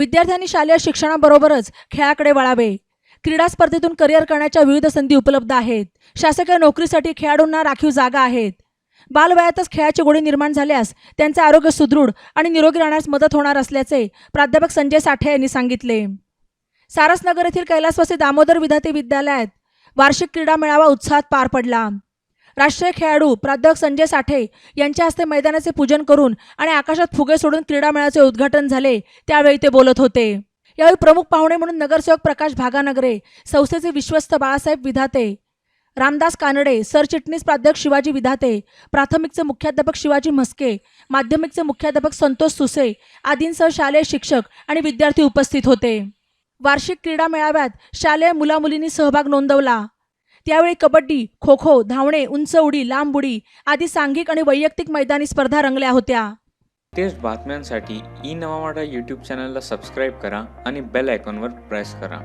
विद्यार्थ्यांनी शालेय शिक्षणाबरोबरच खेळाकडे वळावे. क्रीडा स्पर्धेतून करिअर करण्याच्या विविध संधी उपलब्ध आहेत. शासकीय नोकरीसाठी खेळाडूंना राखीव जागा आहेत. बालवयातच खेळाची गोडी निर्माण झाल्यास त्यांचे आरोग्य सुदृढ आणि निरोगी राहण्यास मदत होणार असल्याचे प्राध्यापक संजय साठे यांनी सांगितले. सारसनगर येथील कैलासवासी दामोदर विद्यार्थी विद्यालयात वार्षिक क्रीडा मेळावा उत्साहात पार पडला. राष्ट्रीय खेळाडू प्राध्यापक संजय साठे यांच्या हस्ते मैदानाचे पूजन करून आणि आकाशात फुगे सोडून क्रीडा मेळाव्याचे उद्घाटन झाले त्यावेळी ते बोलत होते. यावेळी प्रमुख पाहुणे म्हणून नगरसेवक प्रकाश भागानगरे संस्थेचे विश्वस्त बाळासाहेब विधाते रामदास कानडे सरचिटणीस प्राध्यापक शिवाजी विधाते प्राथमिकचे मुख्याध्यापक शिवाजी म्हस्के माध्यमिकचे मुख्याध्यापक संतोष सुसे आदींसह शालेय शिक्षक आणि विद्यार्थी उपस्थित होते. वार्षिक क्रीडा मेळाव्यात शालेय मुलामुलींनी सहभाग नोंदवला. त्यावेळी कबड्डी खो खो धावणे उंच उडी लांब उडी आदी सांघिक आणि वैयक्तिक मैदानी स्पर्धा रंगल्या होत्या. तेच बातम्यांसाठी ई नवा वाडा यूट्यूब चॅनलला सबस्क्राईब करा आणि बेल आयकॉनवर प्रेस करा.